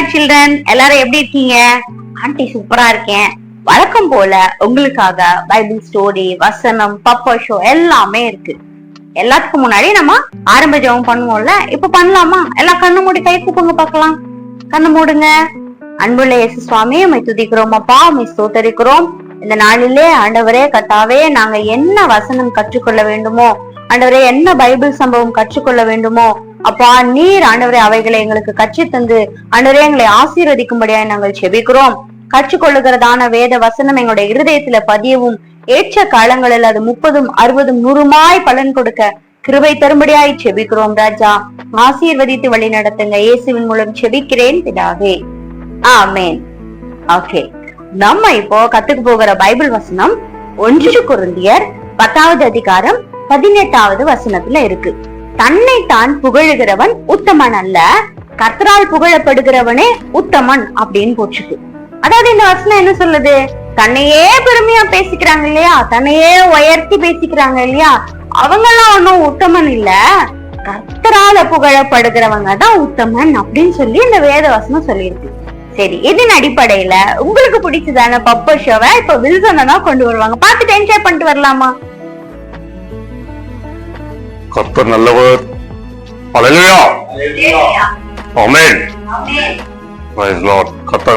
Hi children எல்லாரும் எப்படி இருக்கீங்க? ஆண்டி சூப்பரா இருக்கேன். வழக்கம் போல உங்களுக்காக பைபிள் ஸ்டோரி வசனம் பப்பா ஷோ எல்லாமே இருக்கு. எல்லாத்துக்கும் முன்னாடி நம்ம ஆரம்ப ஜெபம் பண்ணுவோம்ல? இப்ப பண்ணலாமா? எல்லாம் கண்ணு மூடி கை கூப்பிங்க பார்க்கலாம். கண்ணு மூடுங்க. அன்புள்ள இயேசு சுவாமி உம்மை துதிக்கிறோம். அப்பா உம்மை ஸ்தோத்தரிக்கிறோம். இந்த நாளிலே ஆண்டவரே கத்தாவே நாங்க என்ன வசனம் கற்றுக்கொள்ள வேண்டுமோ ஆண்டவரே என்ன பைபிள் சம்பவம் கற்றுக்கொள்ள வேண்டுமோ அப்பா நீர் ஆண்டவரே அவைகளை எங்களுக்கு கட்சி தந்து ஆண்டவரே எங்களை ஆசீர்வதிக்கும்படியாய் நாங்கள் செபிக்கிறோம். கற்றுக்கொள்ளுகிறதான வேத வசனம் எங்களுடைய இருதயத்துல பதியவும் ஏற்ற காலங்களில் அது முப்பதும் அறுபதும் நூறுமாய் பலன் கொடுக்க கிருபை தரும்படியாய் செபிக்கிறோம் ராஜா. ஆசீர்வதித்து வழி நடத்துங்க. இயேசுவின் மூலம் செபிக்கிறேன் பிதாவே. ஆமேன். ஓகே. நம்ம இப்போ கத்துக்க போகிற பைபிள் வசனம் ஒன்று குருந்தியர் பத்தாவது அதிகாரம் பதினெட்டாவது வசனத்துல இருக்கு. தன்னை தான் புகழுகிறவன் உத்தமன் அல்ல. கர்த்தரால் புகழப்படுகிறவனே உத்தமன் அப்படின்னு போச்சுக்கு அதாவது இந்த வசனம் என்ன சொல்லுது? தன்னையே பெருமையா பேசிக்கிறாங்க இல்லையா? தன்னையே உயர்த்தி பேசிக்கிறாங்க இல்லையா? அவங்கெல்லாம் ஒன்னும் உத்தமன் இல்ல. கர்த்தரால புகழப்படுகிறவங்க தான் உத்தமன் அப்படின்னு சொல்லி இந்த வேத வசனம் சொல்லியிருக்கு. சரி இதன் அடிப்படையில? உங்களுக்கு பிடிச்சதான பப்ப ஷோவை இப்ப வில்சனை தான் கொண்டு வருவாங்க. பாத்துட்டு என்ஜாய் பண்ணிட்டு வரலாமா? கர்த்தர் நல்லவர். அல்லேலூயா ஆமென் பிரைஸ்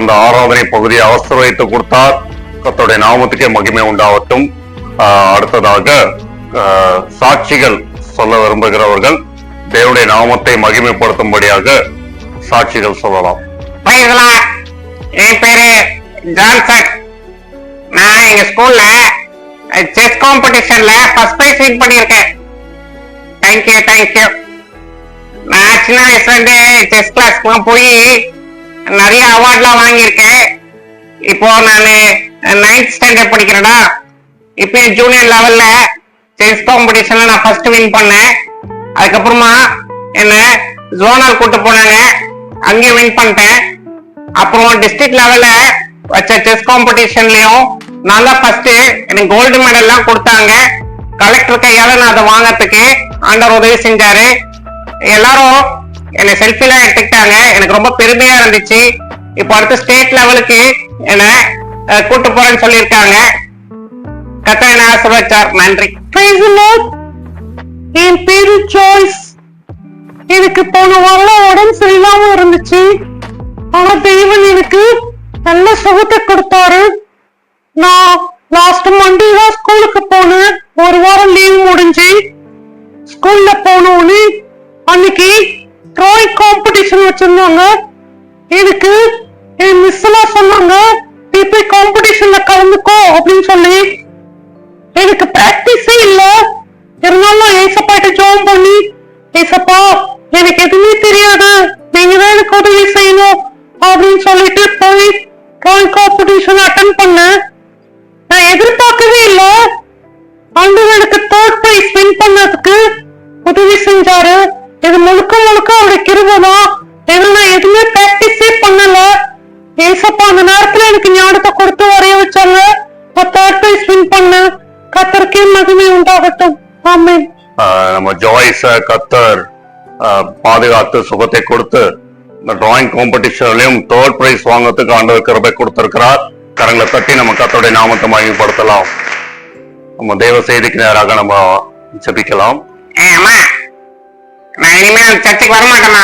இந்த ஆராதனை பகுதியை அவசர வைத்து கொடுத்தார். கத்தோடைய நாமத்துக்கே மகிமை உண்டாகட்டும். அடுத்ததாக சாட்சிகள் சொல்ல விரும்புகிறவர்கள் தேவனுடைய நாமத்தை மகிமைப்படுத்தும்படியாக சாட்சிகள் சொல்லலாம். என் பேரு ஜான்சன் நான் எங்க ஸ்கூல்ல செஸ் காம்படிஷன்ல ஃபர்ஸ்ட் பிரைஸ் வின் பண்ணியிருக்கேன். தேங்க்யூ தேங்க்யூ நான் சின்ன வயசுல இருந்து செஸ் கிளாஸ்க்குலாம் போய் நிறைய அவார்ட்லாம் வாங்கியிருக்கேன். இப்போ நான் நைன்த் ஸ்டாண்டர்ட் படிக்கிறேன்னா இப்போ ஜூனியர் லெவல்ல செஸ் காம்படிஷன்ல நான் ஃபர்ஸ்ட் வின் பண்ணேன். அதுக்கப்புறமா என்ன ஜோனால் கூட்டு போனாங்க. அங்கேயும் வின் பண்ணிட்டேன். அப்புறம் டிஸ்ட்ரிக்ட் லெவல்ல வச்ச செஸ் காம்படிஷன்லயும் நல்லா ஃபர்ஸ்ட் எனக்கு கோல்டு மெடல்லாம் கொடுத்தாங்க. கலெக்டர் கையால நான் அதை வாங்கறதுக்கு ஆண்டவர் உதவி செஞ்சாரு. எல்லாரும் என்னை செல்ஃபிலாம் எடுத்துக்கிட்டாங்க. எனக்கு ரொம்ப பெருமையா இருந்துச்சு. இப்போ அடுத்த ஸ்டேட் லெவலுக்கு என்ன கூட்டு போறேன்னு சொல்லியிருக்காங்க. கத்தா என்ன ஆசிர்வச்சார். நன்றி. என் பேரு ஜாய்ஸ் எனக்கு போன வாரம் உடம்பு சரியில்லாம இருந்துச்சு. ஆனா தெய்வன் எனக்கு நல்ல சுகத்தை கொடுத்தாரு. நான் லாஸ்ட் மண்டே தான் ஸ்கூலுக்கு போனேன். ஒரு வாரம் லீவ் முடிஞ்சு ஸ்கூல்ல போனோன்னு அன்னைக்கு ட்ராயிங் காம்படிஷன் வச்சிருந்தாங்க. எனக்கு என் மிஸ் எல்லாம் சொன்னாங்க நீ போய் காம்படிஷன்ல கலந்துக்கோ அப்படின்னு சொல்லி. எனக்கு பிராக்டிஸே இல்ல. இருந்தாலும் ஏசப்பாட்ட ஜோம் பண்ணி ஏசப்பா வின் பண்ணதுக்கு உதவி செஞ்சாரு. இது முழுக்க முழுக்க அவருடைய கிருபதான் இதுல நான் எதுவுமே பிராக்டிஸே பண்ணல. ஏசப்பா அந்த நேரத்துல எனக்கு ஞானத்தை கொடுத்து வரைய வச்சாங்க. தேர்ட் பிரைஸ் வின் பண்ண கத்தருக்கே மகிமை உண்டாகட்டும். ஆமென். ஆஹ் நம்ம ஜாய்ஸ கத்தர் ஆஹ் பாதுகாத்து சுகத்தை கொடுத்து இந்த டிராயிங் காம்படிஷன்லயும் தேர்ட் பிரைஸ் வாங்குறதுக்கு ஆண்டவர் கிருபை கொடுத்திருக்கிறார். கரங்களை தட்டி நம்ம கத்தருடைய நாமத்தை மகிமைப்படுத்தலாம். நம்ம தேவ செய்திக்கு நேராக நம்ம ஜெபிக்கலாம். அம்மா. நான் இனிமே அந்த சர்ச்சுக்கு வர மாட்டேம்மா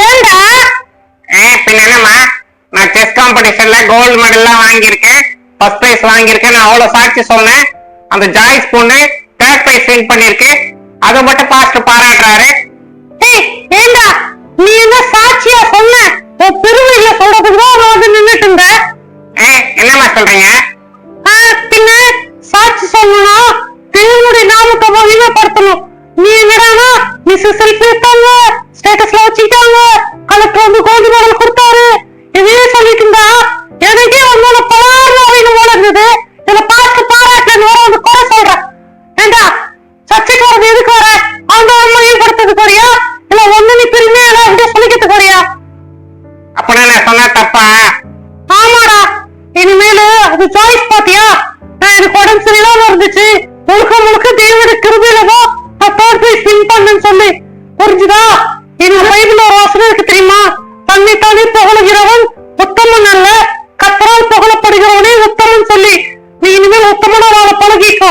ஏண்டா ஏ பின்ன என்னம்மா? நான் செஸ் காம்படிஷன்ல கோல்டு மெடல்லாம் வாங்கியிருக்கேன். ஃபர்ஸ்ட் பிரைஸ் வாங்கியிருக்கேன். நான் அவ்வளவு சாட்சி சொன்னேன். அந்த ஜாய்ஸ் பொண்ணு தேர்ட் பிரைஸ் வின் பண்ணிருக்கு அதை மட்டும் பாஸ்டர் பாராட்டுறாரு. ஏண்டா? நீ என்ன சாட்சியா சொன்ன? உன் பெருமையில சொல்றதுக்கு தான் நான் வந்து நின்னுட்டு இருந்தேன். ஏ என்னம்மா சொல்றீங்க? தின்பண்ணு சொல்லி. புரிஞ்சுதா? இந்த பைபிள் ஒரு வாசனை இருக்கு தெரியுமா? தன்னைத்தானே புகழுகிறவன் உத்தமன் அல்ல. கத்தரால் புகழப்படுகிறவனே உத்தமன் சொல்லி. நீ இனிமேல் உத்தமனா வாழ பழகிக்கோ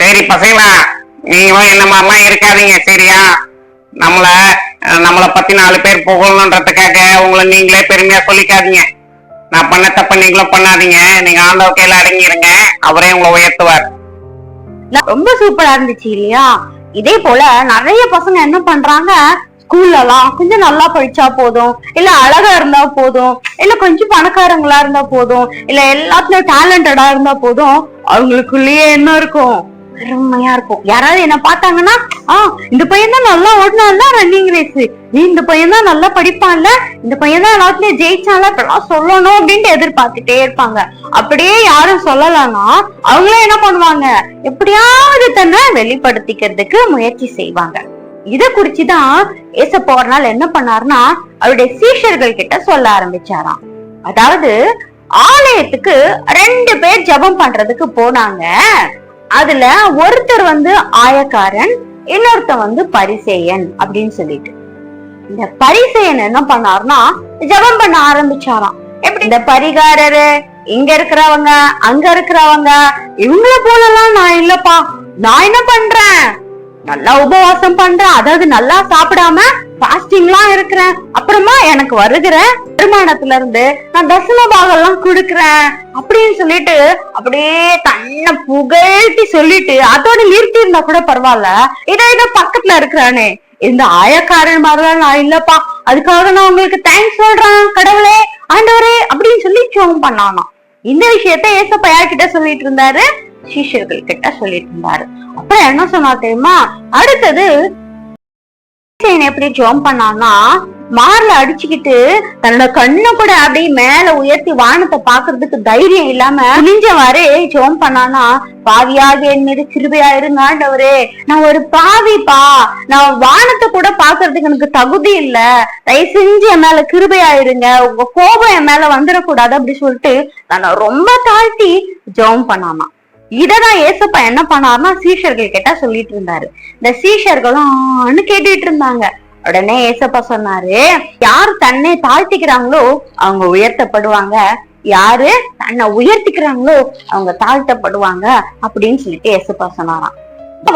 சரி பசங்களா நீங்களும் என்ன மாதிரிலாம் இருக்காதீங்க சரியா? நம்மள நம்மளை பத்தி நாலு பேர் புகழணுன்றதுக்காக உங்களை நீங்களே பெருமையா சொல்லிக்காதீங்க. நான் பண்ண தப்ப நீங்களும் பண்ணாதீங்க. நீங்க ஆண்டவ கையில அடங்கிருங்க அவரே உங்களை உயர்த்துவார். ரொம்ப சூப்பரா இருந்துச்சு இல்லையா? இதே போல நிறைய பசங்க என்ன பண்றாங்க? ஸ்கூல்ல எல்லாம் கொஞ்சம் நல்லா படிச்சா போதும். இல்ல அழகா இருந்தா போதும். இல்ல கொஞ்சம் பணக்காரங்களா இருந்தா போதும். இல்ல எல்லாத்துலயும் டேலண்டடா இருந்தா போதும். அவங்களுக்குள்ளேயே என்ன இருக்கும்? பெருமையா இருக்கும். யாராவது என்ன பார்த்தாங்கன்னா ஆ இந்த பையன் தான் நல்லா ஓடினால ரன்னிங் ரேஸ் நீ இந்த பையன் தான் நல்லா படிப்பான்ல இந்த பையன் தான் எல்லாத்துலயும் ஜெயிச்சான்ல இப்பெல்லாம் சொல்லணும் அப்படின்ட்டு எதிர்பார்த்துட்டே இருப்பாங்க. அப்படியே யாரும் சொல்லலன்னா அவங்களே என்ன பண்ணுவாங்க? எப்படியாவது தன்னை வெளிப்படுத்திக்கிறதுக்கு முயற்சி செய்வாங்க. இத குறிச்சுதான் ஏசப்பா ஒரு நாள் என்ன பண்ணாருன்னா அவருடைய சீஷர்கள் கிட்ட சொல்ல ஆரம்பிச்சாராம். அதாவது ஆலயத்துக்கு ரெண்டு பேர் ஜெபம் பண்றதுக்கு போனாங்க. அதுல ஒருத்தர் வந்து ஆயக்காரன் இன்னொருத்தன் வந்து பரிசேயன் அப்படின்னு சொல்லிட்டு. இந்த பரிசேயன் என்ன பண்ணாருன்னா ஜெபம் பண்ண ஆரம்பிச்சாராம். எப்படி? இந்த பரிகாரரு இங்க இருக்கிறவங்க அங்க இருக்கிறவங்க இவங்கள போலலாம் நான் இல்லப்பா. நான் என்ன பண்றேன்? நல்லா உபவாசம் பண்றேன். அதாவது நல்லா சாப்பிடாம பாஸ்டிங்லாம் இருக்கிறேன். அப்புறமா எனக்கு வருகிற வருமானத்துல இருந்து நான் தசம பாகம் எல்லாம் கொடுக்குறேன். அப்படின்னு சொல்லிட்டு அப்படியே தன்னை புகழ்த்தி சொல்லிட்டு அதோட நிறுத்தி இருந்தா கூட பரவாயில்ல. இதை இதை பக்கத்துல இருக்கிறானே. இந்த ஆயக்காரன் மாதிரிலாம் நான் இல்லப்பா. அதுக்காக நான் உங்களுக்கு தேங்க்ஸ் சொல்றேன் கடவுளே ஆண்டவரே அப்படின்னு சொல்லி சோகம் பண்ணானாம் இந்த விஷயத்த ஏசப்பா யார்கிட்ட சொல்லிட்டு இருந்தாரு? சிஷ்யர்கள் கிட்ட சொல்லிட்டு இருந்தாரு. அப்புறம் என்ன சொன்னா தெரியுமா? அடுத்தது எப்படி ஜோம் பண்ணான்னா மார்ல அடிச்சுக்கிட்டு தன்னோட கண்ணு கூட அப்படியே மேல உயர்த்தி வானத்தை பாக்குறதுக்கு தைரியம் இல்லாம குனிஞ்சவாறு ஜோம் பண்ணானா பாவியாக என் மீது கிருபையா இருங்காண்டவரே நான் ஒரு பாவிப்பா நான் வானத்தை கூட பாக்குறதுக்கு எனக்கு தகுதி இல்ல. தயவு செஞ்சு என் மேல கிருபையா இருங்க. உங்க கோபம் என் மேல வந்துடக்கூடாது அப்படி சொல்லிட்டு நான் ரொம்ப தாழ்த்தி ஜோம் பண்ணானா. இததான் ஏசப்பா என்ன பண்ணாருன்னா சீஷர்கள் கிட்ட சொல்லிட்டு இருந்தாரு. இந்த சீஷர்களும் கேட்டுட்டு இருந்தாங்க. உடனே ஏசப்பா சொன்னாரு யார் தன்னை தாழ்த்திக்கிறாங்களோ அவங்க உயர்த்தப்படுவாங்க. யாரு தன்னை உயர்த்திக்கிறாங்களோ அவங்க தாழ்த்தப்படுவாங்க. அப்படின்னு சொல்லிட்டு ஏசப்பா சொன்னாராம்.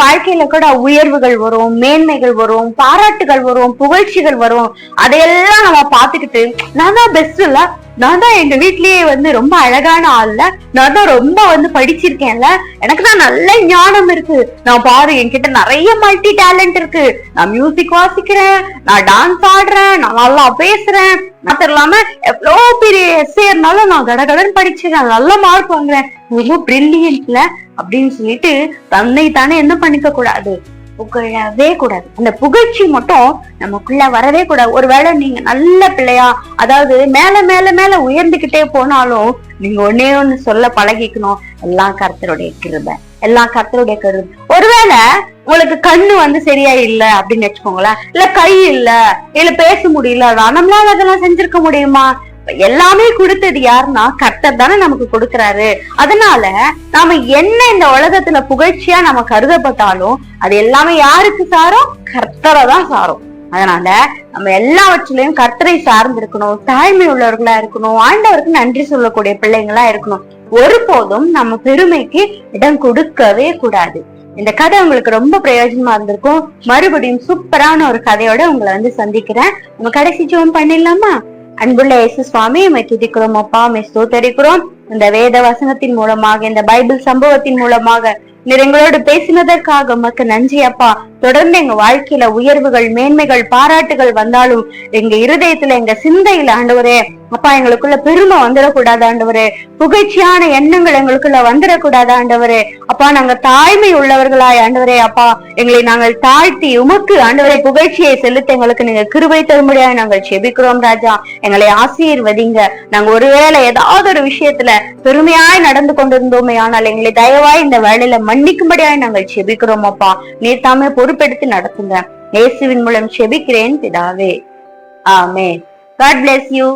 வாழ்க்கையில கூட உயர்வுகள் வரும் மேன்மைகள் வரும் பாராட்டுகள் வரும் புகழ்ச்சிகள் வரும். அதையெல்லாம் நம்ம பாத்துக்கிட்டு நான் தான் பெஸ்ட் இல்ல நான் தான் எங்க வீட்லயே வந்து ரொம்ப அழகான ஆள்ல. நான் தான் ரொம்ப வந்து படிச்சிருக்கேன்ல. எனக்கு தான் நல்ல ஞானம் இருக்கு. நான் பாரு என்கிட்ட நிறைய மல்டி டேலண்ட் இருக்கு. நான் மியூசிக் வாசிக்கிறேன் நான் டான்ஸ் ஆடுறேன் நான் நல்லா பேசுறேன். அது இல்லாம எவ்வளவு பெரிய எஸ்ஏ இருந்தாலும் நான் கடகடன் படிச்சிருக்கேன் நல்ல மார்க் வாங்குறேன். ரொம்ப பிரில்லியன்ட்ல அப்படின்னு சொல்லிட்டு தன்னை தானே என்ன பண்ணிக்க கூடாது புகழவே கூடாது. அந்த புகழ்ச்சி மட்டும் நமக்குள்ள வரவே கூடாது. ஒருவேளை நீங்க நல்ல பிள்ளையா அதாவது மேல மேல மேல உயர்ந்துகிட்டே போனாலும் நீங்க ஒன்னே ஒண்ணு சொல்ல பழகிக்கணும். எல்லாம் கர்த்தருடைய கிருபை எல்லாம் கர்த்தருடைய கருது ஒருவேளை உங்களுக்கு கண்ணு வந்து சரியா இல்ல அப்படின்னு வச்சுக்கோங்களேன். இல்ல கை இல்ல இல்ல பேச முடியல நம்மளால அதெல்லாம் செஞ்சிருக்க முடியுமா? எல்லாமே கொடுத்தது யாருன்னா கர்த்தர் தானே நமக்கு கொடுக்கறாரு. அதனால நாம என்ன இந்த உலகத்துல புகழ்ச்சியா நம்ம கருதப்பட்டாலும் அது எல்லாமே யாருக்கு சாரும்? கர்த்தரை தான் சாரும். அதனால நம்ம எல்லாவற்றிலையும் கர்த்தரை சார்ந்திருக்கணும். தாய்மை தாழ்மை உள்ளவர்களா இருக்கணும். ஆண்டவருக்கு நன்றி சொல்லக்கூடிய பிள்ளைங்களா இருக்கணும். ஒருபோதும் நம்ம பெருமைக்கு இடம் கொடுக்கவே கூடாது. இந்த கதை உங்களுக்கு ரொம்ப பிரயோஜனமா இருந்திருக்கும். மறுபடியும் சூப்பரான ஒரு கதையோட உங்களை வந்து சந்திக்கிறேன். நம்ம கடைசி ஜோம் பண்ணிடலாமா? அன்புள்ள இயேசு சுவாமி உமை துதிக்கிறோம். அப்பா உமை ஸ்தோத்தரிக்கிறோம். இந்த வேத வசனத்தின் மூலமாக இந்த பைபிள் சம்பவத்தின் மூலமாக நீர் எங்களோடு பேசினதற்காக உமக்கு நன்றி அப்பா. தொடர்ந்து எங்க வாழ்க்கையில உயர்வுகள் மேன்மைகள் பாராட்டுகள் வந்தாலும் எங்க இருதயத்துல எங்க சிந்தையில ஆண்டவரே அப்பா எங்களுக்குள்ள பெருமை வந்துடக்கூடாது ஆண்டவரே. புகழ்ச்சியான எண்ணங்கள் எங்களுக்குள்ள வந்துடக்கூடாது ஆண்டவரே. அப்பா நாங்க தாய்மை உள்ளவர்களாய் ஆண்டவரே அப்பா. எங்களை நாங்கள் தாழ்த்தி உமக்கு ஆண்டவரே புகழ்ச்சியை செலுத்த எங்களுக்கு நீங்க கிருபை தரும்படியாக நாங்கள் செபிக்கிறோம் ராஜா. எங்களை ஆசீர்வதிங்க. நாங்க ஒருவேளை ஏதாவது ஒரு விஷயத்துல பெருமையாய் நடந்து கொண்டிருந்தோமே ஆனால் எங்களை தயவாய் இந்த வேலையில மன்னிக்கும்படியாய் நாங்கள் செபிக்கிறோம் அப்பா. நீர் தாமே பொறுப்பெடுத்து நடத்துங்க. இயேசுவின் மூலம் செபிக்கிறேன் பிதாவே. ஆமே காட் bless யூ